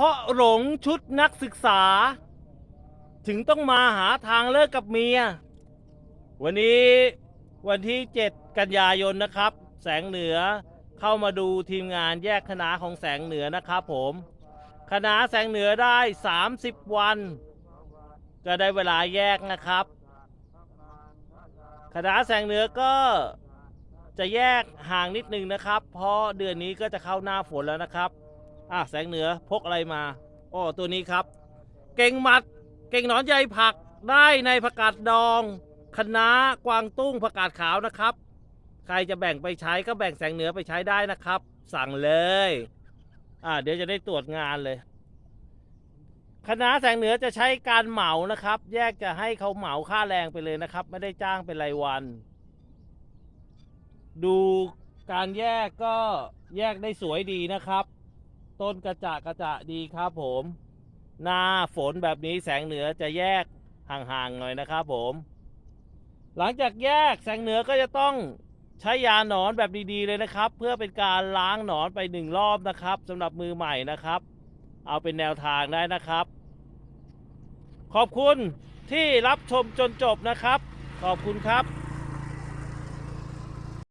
ราะหลงชุดนักศึกษา ถึงต้องมาหาทางเลิกกับเมีย วันนี้วันที่ 7 กันยายนนะครับ แสงเหนือเข้ามาดูทีมงานแยกคณะของแสงเหนือนะครับผมคณะแสงเหนือได้ 30 วัน ก็ได้เวลาแยกนะครับคณะแสงเหนือก็จะแยกห่างนิดนึงนะครับ เพราะเดือนนี้ก็จะเข้าหน้าฝนแล้วนะครับ อะแสงเหนือพกอะไรมาอ้อตัวนี้ครับ เก่งหมัด เก่งหนอนใยผักได้ในผักกาดดองคะน้ากวางตุ้งผักกาดขาวนะครับ ใครจะแบ่งไปใช้ก็แบ่งแสงเหนือไปใช้ได้นะครับ สั่งเลย อ่าเดี๋ยวจะได้ตรวจงานเลยคณะแสงเหนือจะใช้การเหมานะครับ แยกจะให้เขาเหมาค่าแรงไปเลยนะครับ ไม่ได้จ้างเป็นรายวัน ดูการแยกก็แยกได้สวยดีนะครับ ต้นกระจะกระจะดีครับผม หน้าฝนแบบนี้แสงเหนือจะแยกห่างๆหน่อยนะครับผม หลังจากแยกแสงเหนือก็จะต้องใช้ยาหนอนแบบดีๆเลยนะครับ เพื่อเป็นการล้างหนอนไปหนึ่งรอบนะครับสำหรับมือใหม่นะครับ เอาเป็นแนวทางได้นะครับ ขอบคุณที่รับชมจนจบนะครับ ขอบคุณครับ